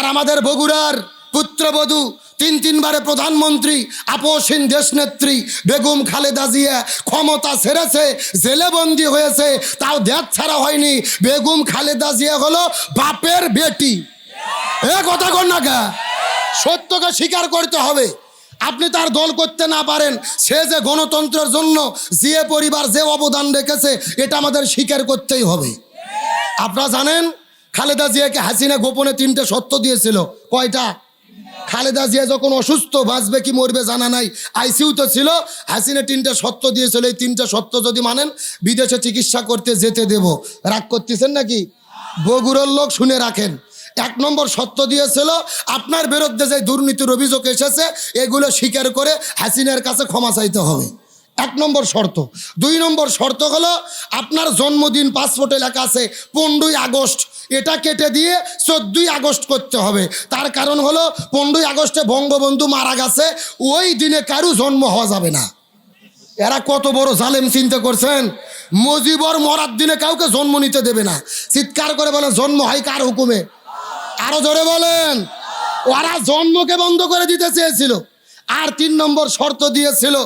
আর আমাদের বগুড়ার পুত্রবধূ, তিন তিনবারে প্রধানমন্ত্রী আপোষহীন দেশনেত্রী বেগম খালেদা জিয়া ক্ষমতা ছেড়েছে জেলে বন্দি হয়েছে, তাও দেশ ছাড়া হয়নি। বেগম খালেদা জিয়া হলো বাপের বেটি। এ কথা কর না গা সত্যকে স্বীকার করতে হবে। আপনি তার দল করতে না পারেন, সে যে গণতন্ত্রের জন্য যে পরিবার যে অবদান রেখেছে, এটা আমাদের স্বীকার করতেই হবে। আপনারা জানেন খালেদা জিয়াকে হাসিনা গোপনে তিনটে সত্য দিয়েছিল। কয়টা? খালেদা জিয়া যখন অসুস্থ, বাঁচবে কি মরবে জানা নাই। আইসিউ তো ছিল, হাসিনা তিনটে সত্য দিয়েছিল। এই তিনটে সত্য যদি মানেন, বিদেশে চিকিৎসা করতে যেতে দেব। রাগ করতেছেন নাকি? বগুড়ার লোক শুনে রাখেন। এক নম্বর সত্য দিয়েছিল, আপনার বিরুদ্ধে যে দুর্নীতির অভিযোগ এসেছে, এগুলো স্বীকার করে হাসিনার কাছে ক্ষমা চাইতে হবে। এক নম্বর শর্ত। দুই নম্বর শর্ত হলো, আপনার জন্মদিন পাসপোর্টে লেখা আছে, পনেরোই আগস্ট। এটা কেটে দিয়ে চোদ্দই আগস্ট করতে হবে। তার কারণ হলো, পনেরোই আগস্টে বঙ্গবন্ধু মারা গেছে, ওই দিনে কারু জন্ম হওয়া যাবে না। এরা কত বড় জালেম চিন্তা করছেন? মজিবর মরার দিনে কাউকে জন্ম নিতে দেবে না। চিৎকার করে বলেন, জন্ম হয় কার হুকুমে? আরও জোরে বলেন, ওরা জন্মকে বন্ধ করে দিতে চেয়েছিল। আর তিন নম্বর শর্ত দিয়েছিল,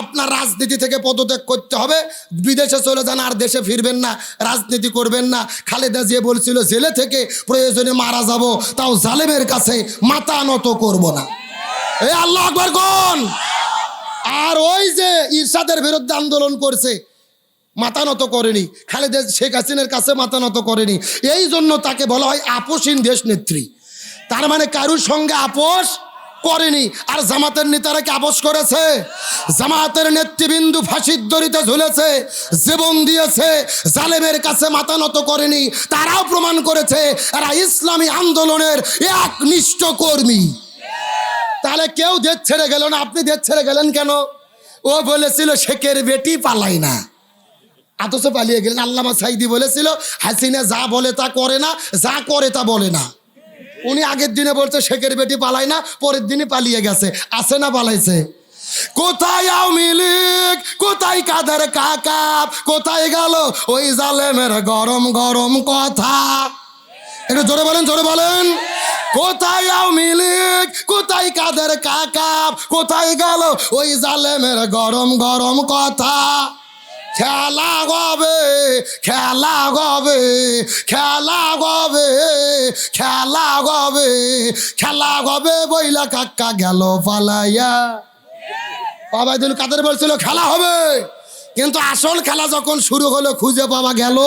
আপনার রাজনীতি থেকে পদত্যাগ করতে হবে। বিদেশে চলে যান, আর দেশে ফিরবেন না, রাজনীতি করবেন না। খালেদা জিয়া বলছিল, জেলে থেকে প্রয়োজনে মারা যাব, তাও জালেমের কাছে মাথা নত করব না। এ আল্লাহ আকবর কোন? আর ওই যে ইরশাদের বিরুদ্ধে আন্দোলন করছে, মাথা নত করেনি। খালেদা শেখ হাসিনার কাছে মাথা নত করেনি। এই জন্য তাকে বলা হয় আপোষহীন দেশ নেত্রী। তার মানে কারুর সঙ্গে আপোষ করেনি। আর জামাতের নেতারা কি আপোষ করেছে? জামাতের নেতৃবৃন্দু ফাঁসির দড়িতে ঝুলেছে, জীবন দিয়েছে, জালেমের কাছে মাথা নত করেনি, তারাও প্রমাণ করেছে, এরা ইসলামী আন্দোলনের এক নিষ্ঠ কর্মী। তাহলে কেউ দেশ ছেড়ে গেল না? আপনি দেশ ছেড়ে গেলেন কেন? ও বলেছিল, শেখের বেটি পালাই না। অথচ পালিয়ে গেলেন। আল্লামা সাইদি বলেছিল, হাসিনা যা বলে তা করে না, যা করে তা বলে না। উনি আগের দিনে বলছে, শেখের বেটি পালায় না, পরের দিনই পালিয়ে গেছে। আছে না পালাইছে? কোথায় আওয়ামী লীগ? কোথায় কাদের কাকা? কোথায় গেল ওই জালেমের গরম গরম কথা? একটু জোরে বলেন জোরে বলেন। কোথায় আওয়ামী লীগ? কোথায় কাদের কাকা? কোথায় গেল ওই জালেমের গরম গরম কথা? খেলা গবে খেলা গবে খেলা গবে খেলা গবে খেলা গবে বইলা কাকা গেল পালাইয়া। বাবা দিন কাদের বলছিল খেলা হবে। কিন্তু আসল খেলা যখন শুরু হলো, খুঁজে পাওয়া গেল।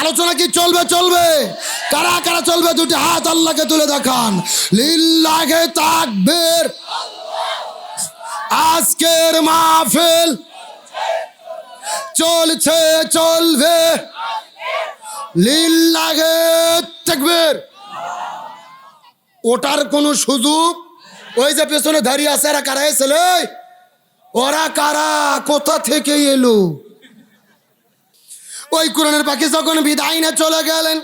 আলোচনা কি চলবে? চলবে। কারা কারা চলবে? দুটি হাত আল্লাহকে তুলে দেখান। লিল্লাহে তাকবীর। আজকের মাহফিল চলছে, চলবে। লিল্লাহে তাকবীর ওটার কোনো সুযোগ? ওই যে পেছনে দাঁড়িয়ে আছে, এরা কারা এই? ওরা কারা? কোথা থেকে এলো? ওই কোরআনের পাখি যখন বিদায় নিয়ে চলে গেলেন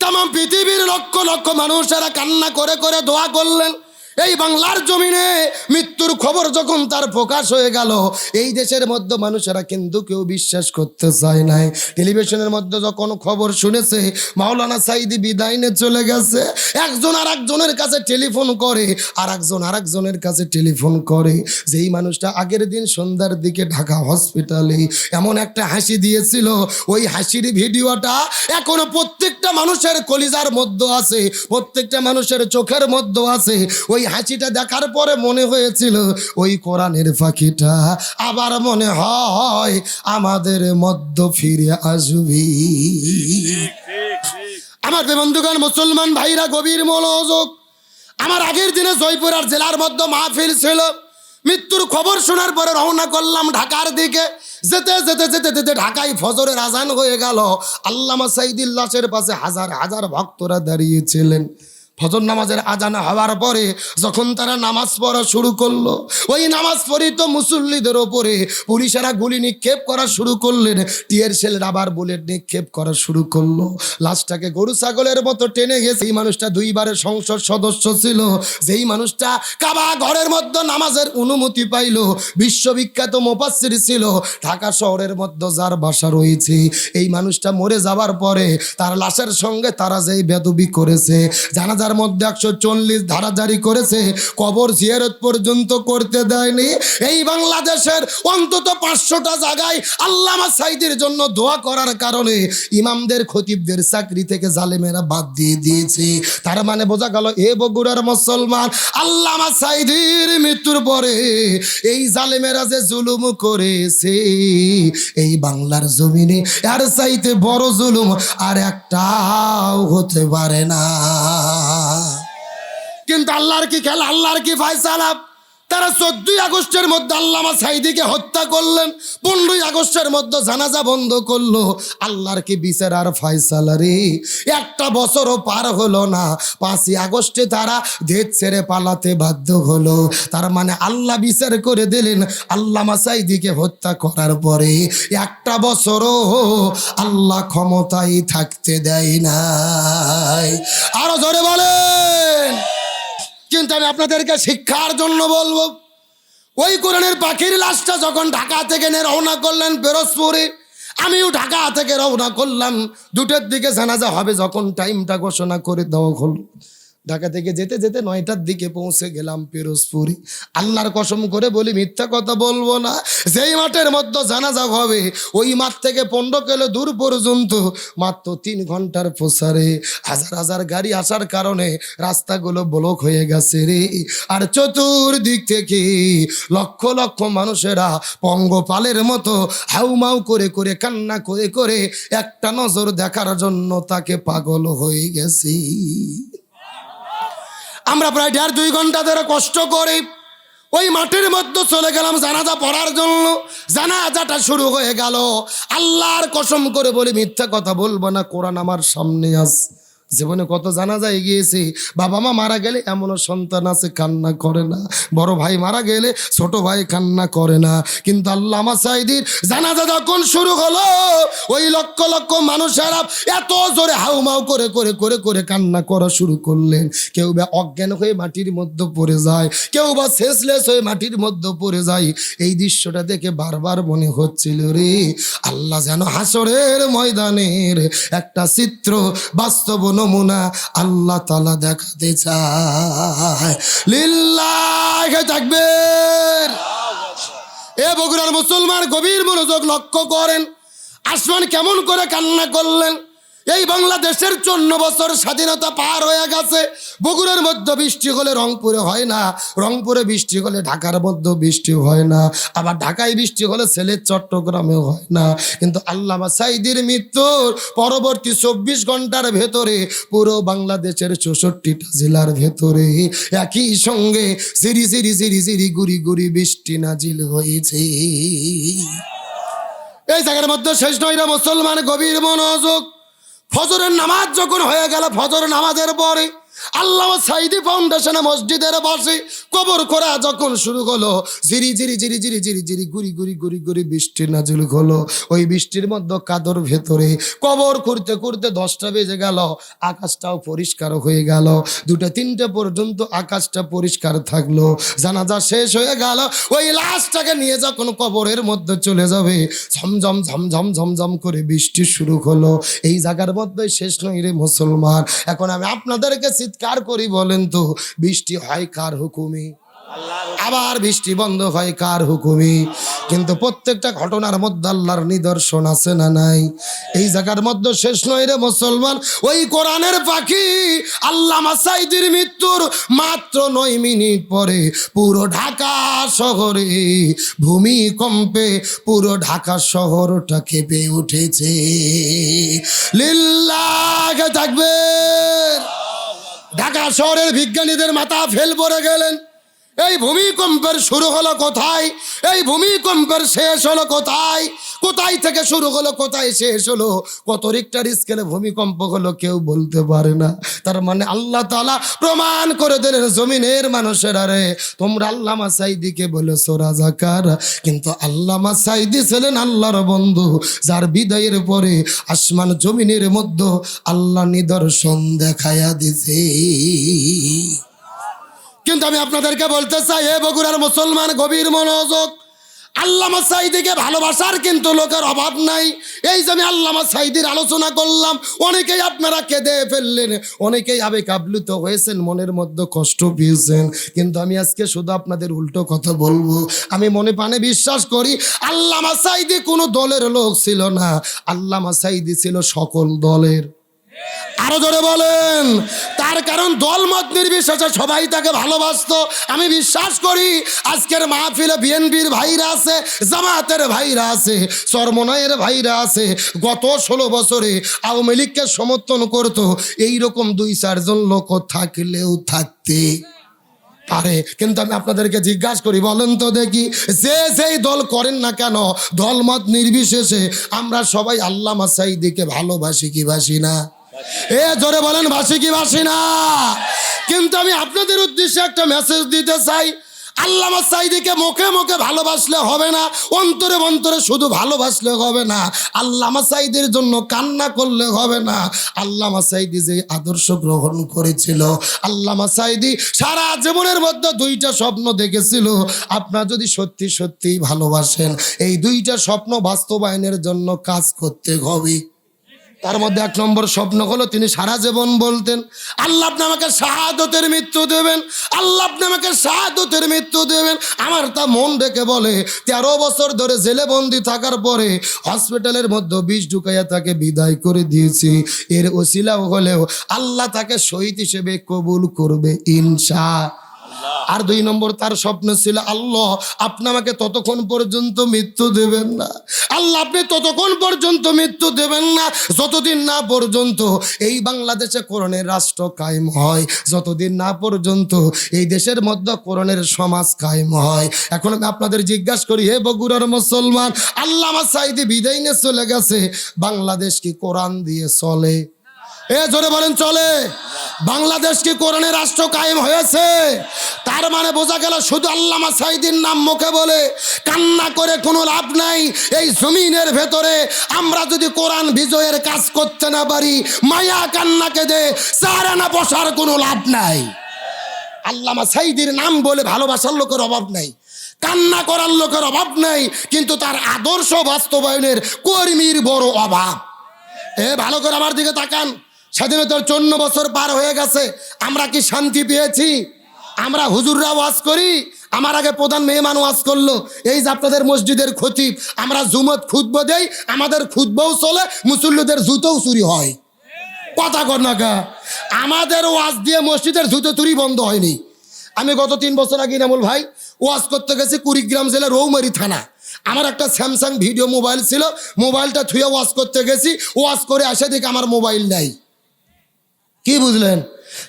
তাম পৃথিবীর লক্ষ লক্ষ মানুষেরা কান্না করে করে দোয়া করলেন। এই বাংলার জমিনে মৃত্যুর খবর যখন তার প্রকাশ হয়ে গেল, এই দেশের মধ্যে মানুষেরা কিন্তু কেউ বিশ্বাস করতে চায় নাই। টেলিভিশনের মধ্যে যখন খবর শুনেছে, মাওলানা সাইদি বিদায় নিয়ে চলে গেছে। একজন আর একজনের কাছে টেলিফোন করে আর একজন আর একজনের কাছে টেলিফোন করে। যেই মানুষটা আগের দিন সন্ধ্যার দিকে ঢাকা হসপিটালে এমন একটা হাসি দিয়েছিল, ওই হাসির ভিডিওটা এখনও প্রত্যেকটা মানুষের কলিজার মধ্যে আছে, প্রত্যেকটা মানুষের চোখের মধ্যে আছে। ওই হাসিটা দেখার পরে মনে হয়েছিল ওই কোরআনের পাখিটা আবার মনে হয় আমাদের মধ্য ফিরে আসবি। আমার বন্ধুগণ, মুসলমান ভাইরা, গভীর মনোযোগ। আমার আগের দিনে জয়পুরার জেলার মধ্যে মাহফিল ছিল। মৃত্যুর খবর শোনার পরে রওনা করলাম ঢাকার দিকে। যেতে যেতে যেতে যেতে ঢাকায় ফজরের আজান হয়ে গেল। আল্লামা সাইদুল লাশের পাশে হাজার হাজার ভক্তরা দাঁড়িয়েছিলেন। ফজর নামাজের আজান হওয়ার পরে যখন তারা নামাজ পড়া শুরু করল, ওই নামাজ পড়ি তো মুসল্লিদের ওপরে পুলিশেরা গুলি নিক্ষেপ করা শুরু করলেন, টিয়ার সেল রাবার বুলেট নিক্ষেপ করা শুরু করল। লাশটাকে গরু ছাগলের মতো টেনে গেছে। এই মানুষটা দুইবারের সংসদ সদস্য ছিল, যেই মানুষটা কাবা ঘরের মধ্যে নামাজের অনুমতি পাইল। বিশ্ববিখ্যাত মোপাসির ছিল, ঢাকা শহরের মধ্যে যার বাসা রয়েছে। এই মানুষটা মরে যাবার পরে তার লাশের সঙ্গে তারা যেই বেদবি করেছে, জানাজা জানাজার মধ্যে একশো চল্লিশ ধারা জারি করেছে, কবর জিয়ারত পর্যন্ত করতে দেয়নি। এই বাংলাদেশের অন্তত পাঁচশোটা জায়গায় আল্লামা সাইদের জন্য দোয়া করার কারণে ইমামদের খতিবদের চাকরি থেকে জালেমেরা বাদ দিয়ে দিয়েছে। তার মানে বোঝা গেল, এ বগুড়ার মুসলমান আল্লামা সাইদির মৃত্যুর পরে এই জালেমেরা যে জুলুম করেছে, এই বাংলার জমিনে আর চাইতে বড় জুলুম আর একটাও হতে পারে না। কিন্তু আল্লাহর কি খেলা? আল্লাহর কি ফায়সালা? তারা চোদ্দই আগস্টের মধ্যে আল্লামা সাইদিকে হত্যা করলেন, পনেরোই আগস্টের মধ্যে জানাজা বন্ধ করল। আল্লাহর কি বিচার আর ফায়সালা রে? একটা বছরও পার হলো না। পাঁচই আগস্টে তারা দেশ ছেড়ে পালাতে বাধ্য হলো। তার মানে আল্লাহ বিচার করে দিলেন আল্লামা সাইদিকে হত্যা করার পরে। একটা বছরও আল্লাহ ক্ষমতায় থাকতে দেয় নাই। আরও জোরে বলেন। কিন্তু আমি আপনাদেরকে শিক্ষার জন্য বলব। ওই কোরআনের পাখির লাশটা যখন ঢাকা থেকে নিয়ে রওনা করলেন বেরোজপুরে আমিও ঢাকা থেকে রওনা করলাম। দুটোর দিকে জানাজা হবে যখন টাইমটা ঘোষণা করে দেওয়া হলো। ঢাকা থেকে যেতে যেতে নয়টার দিকে পৌঁছে গেলাম পিরোজপুরি। আল্লাহর কসম করে বলি, মিথ্যা কথা বলব না। যেই মাঠের মধ্যে জানাজা হবে, ওই মাঠ থেকে পনেরো কিলো দূর পর্যন্ত, মাত্র তিন ঘণ্টার প্রসারে। হাজার হাজার গাড়ি আসার কারণে রাস্তাগুলো ব্লক হয়ে গেছে রে। আর চতুর্দিক থেকে লক্ষ লক্ষ মানুষেরা পঙ্গপালের মতো হাউমাউ করে করে, কান্না করে করে একটা নজর দেখার জন্য তাকে পাগল হয়ে গেছি। আমরা প্রায় দেড় দুই ঘণ্টা ধরে কষ্ট করে। ওই মাটির মধ্যে চলে গেলাম জানাজা পড়ার জন্য। জানাজাটা শুরু হয়ে গেল। আল্লাহর কসম করে বলি, মিথ্যা কথা বলব না, কোরআন আমার সামনে আস জীবনে কত জানা যায় গিয়েছে বাবা মা মারা গেলে এমনও সন্তান আছে, কান্না করে না। বড় ভাই মারা গেলে ছোট ভাই কান্না করে না। কিন্তু আল্লাহ সাইদির জানাজা যখন শুরু হলো, ওই লক্ষ লক্ষ মানুষেরা এত জোরে হাউমাউ করে করে করে করে কান্না করা শুরু করলেন। কেউ বা অজ্ঞান হয়ে মাটির মধ্যে পড়ে যায়, কেউ বা শেষলেস হয়ে মাটির মধ্যে পড়ে যায়। এই দৃশ্যটা দেখে বারবার মনে হচ্ছিল রে, আল্লাহ যেন হাসরের ময়দানের একটা চিত্র বাস্তব নমুনা আল্লাহ তালা দেখাতে চায়। লিল্লাহ থাকবে এ বগুড়ার মুসলমান গভীর মনোযোগ লক্ষ্য করেন। আসমান কেমন করে কান্না করলেন? এই বাংলাদেশের চন্ন বছর স্বাধীনতা পার হয়ে গেছে। বগুড়ার মধ্যে বৃষ্টি হলে রংপুরে হয় না, রংপুরে বৃষ্টি হলে ঢাকার মধ্যে বৃষ্টি হয় না, আবার ঢাকায় বৃষ্টি হলে ছেলের চট্টগ্রামেও হয় না। কিন্তু আল্লামা সাইদির মৃত্যুর পরবর্তী চব্বিশ ঘণ্টার ভেতরে, পুরো বাংলাদেশের চৌষট্টিটা জেলার ভেতরে একই সঙ্গে সিরি সিরি সিরি সিরি গুড়ি গুড়ি বৃষ্টি নাজিল হয়েছে। এই জায়গার মধ্যে শেষ নয় মুসলমান, গভীর মনোযোগ। ফজরের নামাজ যখন হয়ে গেল ফজর নামাজের পরে আল্লাহ সাইদি ফাউন্ডেশনে মসজিদের পাশে কবর করা যখন শুরু হলো জিরি জিরি জিরি জিরি জিরি জিরি গুড়ি গুড়ি গুড়ি গুড়ি বৃষ্টি নাজিল হলো। ওই বৃষ্টির মধ্যে কাদর ভেতরে কবর করতে করতে দশটা বেজে গেল, আকাশটাও পরিষ্কার হয়ে গেল। দুটো তিনটে পর্যন্ত আকাশটা পরিষ্কার থাকল। জানাজা শেষ হয়ে গেল, ওই লাশটাকে নিয়ে যখন কবরের মধ্যে চলে যাবে, ঝমঝম ঝমঝম ঝমঝম করে বৃষ্টি শুরু হলো। এই জায়গার মধ্যে শেষ নয় রে মুসলমান। এখন আমি আপনাদেরকে চিৎকার করি বলেন তো? বৃষ্টি হয় কার হুকুমে? আবার বৃষ্টি বন্ধ হয় কার হুকুমে? কিন্তু প্রত্যেকটা ঘটনার মধ্যে আল্লাহর নিদর্শন আছে না নাই? এই জায়গার মধ্যে শেষ নয় রে মুসলমান। ওই কোরআনের পাখি আল্লাহ মাসাইদির মৃত্যুর মাত্র নয় মিনিট পরে পুরো ঢাকা শহরে ভূমিকম্পে পুরো ঢাকা শহরটা কেঁপে উঠেছে। লিল্লাহ থাকবে ঢাকা শহরের বিজ্ঞানীদের মাথা ফেল পড়ে গেলেন। এই ভূমিকম্পের শুরু হলো কোথায়? এই ভূমিকম্পের শেষ হলো কোথায়? কোথায় থেকে শুরু হলো, কোথায় শেষ হলো, কত রিক্টার স্কেলে ভূমিকম্প হলো কেউ বলতে পারে না। তার মানে আল্লাহ তালা প্রমাণ করে দিলেন, জমিনের মানুষেরা রে, তোমরা আল্লামা সাইদিকে বলেছ, রাজাকার। কিন্তু আল্লামা সাইদি ছিলেন আল্লাহর বন্ধু, যার বিদায়ের পরে আসমান জমিনের মধ্যে আল্লাহ নিদর্শন দেখায়া দিছে। কিন্তু আমি আপনাদেরকে বলতে চাই এ বগুড়ার মুসলমান, গভীর মনোযোগ আল্লামা সাইদিকে ভালোবাসার কিন্তু লোকের অভাব নাই। এই যে আমি আল্লামা সাইদির আলোচনা করলাম, অনেকেই আপনারা কেঁদে ফেললেন, অনেকেই আবেগ আপ্লুত হয়েছেন, মনের মধ্যে কষ্ট পেয়েছেন। কিন্তু আমি আজকে শুধু আপনাদের উল্টো কথা বলব। আমি মনে প্রাণে বিশ্বাস করি, আল্লামা সাইদি কোনো দলের লোক ছিল না। আল্লামা সাইদি ছিল সকল দলের। আরও জোরে বলেন। তার কারণ দলমত নির্বিশেষে সবাই তাকে ভালোবাসতো। আমি বিশ্বাস করি আজকের মাহফিলে বিএনপির ভাইরা আছে জামাতের ভাইরা আছে চরমনায়ের ভাইরা আছে। গত ষোলো বছরে আওয়ামী লীগকে সমর্থন করতো, এইরকম দুই, চারজন লোক থাকলেও থাকতে পারে। কিন্তু আমি আপনাদেরকে জিজ্ঞাসা করি, বলেন তো দেখি, যে যেই দল করেন না কেন, দলমত নির্বিশেষে আমরা সবাই আল্লাহ মাসাইদিকে ভালোবাসি কি বাসি না? এ জোরে বলেন বাসি কি বাসি না? কিন্তু আমি আপনাদের উদ্দেশ্যে একটা মেসেজ দিতে চাই। আল্লামা সাইদিকে মুখে মুখে ভালোবাসলে হবে না, অন্তরে অন্তরে শুধু ভালোবাসলে হবে না। আল্লামা সাইদের জন্য কান্না করলে হবে না। আল্লামা সাইদি যে আদর্শ গ্রহণ করেছিল, আল্লামা সাইদি সারা জীবনের মধ্যে দুইটা স্বপ্ন দেখেছিল। আপনার যদি সত্যি সত্যি ভালোবাসেন, এই দুইটা স্বপ্ন বাস্তবায়নের জন্য কাজ করতে হবে। তার মধ্যে এক নম্বর স্বপ্ন হলো, তিনি সারা জীবন বলতেন, আল্লাহ আপনি আমাকে শাহাদতের মৃত্যু দেবেন, আল্লাহ আপনি আমাকে শাহাদতের মৃত্যু দেবেন। আমার তা মন ডেকে বলে, তেরো বছর ধরে জেলে বন্দি থাকার পরে হসপিটালের মধ্যে বিষ ঢুকাইয়া তাকে বিদায় করে দিয়েছি। এর ওসিলাও হলেও আল্লাহ তাকে শহীদ হিসেবে কবুল করবে ইনশা আর দুই নম্বর তার স্বপ্ন ছিল, আল্লাহ, আপনি আমাকে ততক্ষণ পর্যন্ত মৃত্যু দেবেন না। আল্লাহ, আপনি ততক্ষণ পর্যন্ত মৃত্যু দেবেন না। যতদিন না পর্যন্ত এই বাংলাদেশে করণের রাষ্ট্র কায়েম হয়, যতদিন না পর্যন্ত এই দেশের মধ্যে করণের সমাজ কায়েম হয়। এখন আমি আপনাদের জিজ্ঞাসা করি, হে বগুড়ার মুসলমান আল্লাহ আমার সাইদি বিদায় নিয়ে চলে গেছে, বাংলাদেশ কি কোরআন দিয়ে চলে? এ জোরে বলেন, চলে। বাংলাদেশ কি কোরআনের রাষ্ট্র কায়েম হয়েছে? তার মানে বোঝা গেল শুধু আল্লামা সাইদিন নাম মুখে বলে কান্না করে কোনো লাভ নাই। এই জমিনের ভেতরে আমরা যদি কোরআন বিজয়ের কাজ করতে না পারি, মায়া কান্নাকে দে চার আনা বসার কোনো লাভ নাই। আল্লামা সাইদির নাম বলে ভালোবাসার লোকের অভাব নাই, কান্না করার লোকের অভাব নাই, কিন্তু তার আদর্শ বাস্তবায়নের কর্মীর বড় অভাব। এ, ভালো করে আমার দিকে তাকান। স্বাধীনতার চন্ন বছর পার হয়ে গেছে, আমরা কি শান্তি পেয়েছি? আমরা হুজুররা ওয়াজ করি, আমার আগে প্রধান মেহমান ওয়াজ করল, এই যে আপনাদের মসজিদের খতিব, আমরা জুমত খুতবো দেই, আমাদের খুতবও চলে, মুসল্লিদের জুতোও চুরি হয়। কথা কর না গা। আমাদের ওয়াজ দিয়ে মসজিদের জুতো চুরি বন্ধ হয়নি। আমি গত তিন বছর আগে নামুল ভাই ওয়াজ করতে গেছি কুড়িগ্রাম জেলার রৌমারি থানা। আমার একটা স্যামসাং ভিডিও মোবাইল ছিল মোবাইলটা থুয়ে ওয়াজ করতে গেছি, ওয়াজ করে আসে দেখি আমার মোবাইল নাই। কি বুঝলেন?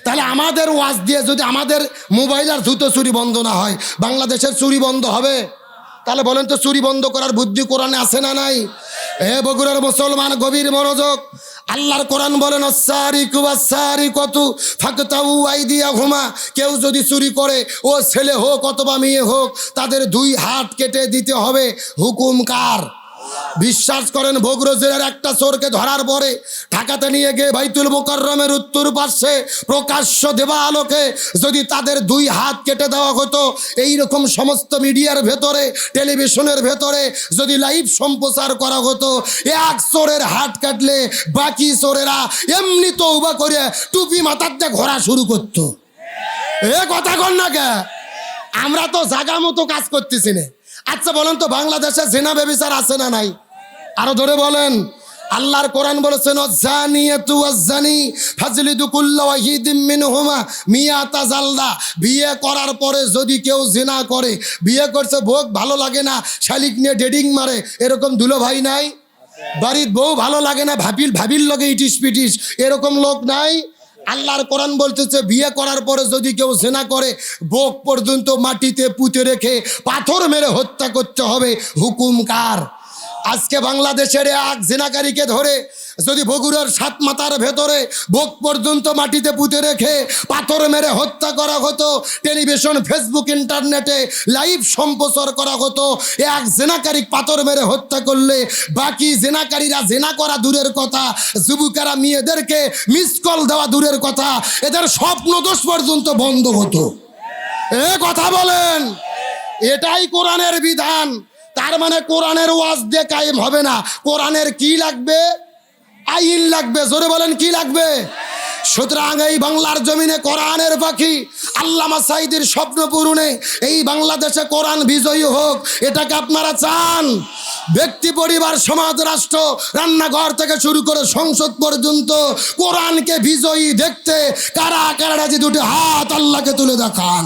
তাহলে আমাদের ওয়াজ দিয়ে যদি আমাদের মোবাইল আর জুতো চুরি বন্ধ না হয়, বাংলাদেশের চুরি বন্ধ হবে? তাহলে বলেন তো চুরি বন্ধ করার বুদ্ধি কোরআনে আছে না নাই? এ বগুড়ার মুসলমান গভীর মনোযোগ। আল্লাহর কোরআন বলেন ঘুমা কেউ যদি চুরি করে, ও ছেলে হোক অথবা মেয়ে হোক, তাদের দুই হাত কেটে দিতে হবে। হুকুম কার? বিশ্বাস করেন বগুড়া জেলার একটা চোরকে ধরার পরে ঢাকাতে নিয়ে গিয়ে বাইতুল মোকাররমের উত্তর পার্শ্বে প্রকাশ্য দেবা আলোকে যদি তাদের দুই হাত কেটে দেওয়া হতো এই রকম সমস্ত মিডিয়ার ভেতরে, টেলিভিশনের ভেতরে যদি লাইভ সম্প্রচার করা হতো, এক চোরের হাত কাটলে বাকি চোরেরা এমনি তো উবা করে টুপি মাথার দিয়ে ঘোরা শুরু করতো। এ কথা কর না কে? আমরা তো জাগা মতো কাজ করতেছি না। আচ্ছা বলেন তো, বাংলাদেশে জেনা বেবিচার আছে না নাই? আরও ধরে বলেন, আল্লাহর কোরআন বলেছেন জানিয়াতু জানি ফাজলিদু কুল্লা ওয়াহিদিম মিনহুমা মিয়াতা জালদা। বিয়ে করার পরে যদি কেউ জিনা করে, বিয়ে করছে, ভোগ ভালো লাগে না, শালিক নিয়ে ডেডিং মারে। এরকম দুলো ভাই নাই? বাড়ির বউ ভালো লাগে না ভাবিল ভাবিল লগে ইটিস পিটিস এরকম লোক নাই? আল্লাহর কোরআন বলতেছে, বিয়ে করার পরে যদি কেউ সেনা করে, বোক পর্যন্ত মাটিতে পুঁতে রেখে পাথর মেরে হত্যা করতে হবে, হুকুম কার? আজকে বাংলাদেশের এক জেনাকারীকে ধরে যদি বগুড়ার সাত মাথার ভেতরে বোক পর্যন্ত মাটিতে পুঁতে রেখে পাথর মেরে হত্যা করা হতো, টেলিভিশন, ফেসবুক, ইন্টারনেটে লাইভ সম্প্রচার করা হতো, এক জেনাকারী পাথর মেরে হত্যা করলে বাকি জেনাকারীরা জেনা করা দূরের কথা, যুবকেরা মেয়েদেরকে মিস কল দেওয়া দূরের কথা, এদের স্বপ্ন দোষ পর্যন্ত বন্ধ হতো। এ কথা বলেন, এটাই কোরআনের বিধান, তার মানে কোরআনের ওয়াজ দিয়ে কায়েম হবে না, কোরআনের কি লাগবে? আইন লাগবে, জোরে বলেন কি লাগবে? সুতরাং এই বাংলার জমিনে কোরআনের পাখি, আল্লামা সাইদির স্বপ্ন পূরণে এই বাংলাদেশে কোরআন বিজয়ী হোক, এটাকে আপনারা চান। ব্যক্তি, পরিবার, সমাজ, রাষ্ট্র, রান্নাঘর থেকে শুরু করে সংসদ পর্যন্ত কোরআনকে বিজয়ী দেখতে কারা কারা যে দুটি হাত আল্লাহকে তুলে দেখান।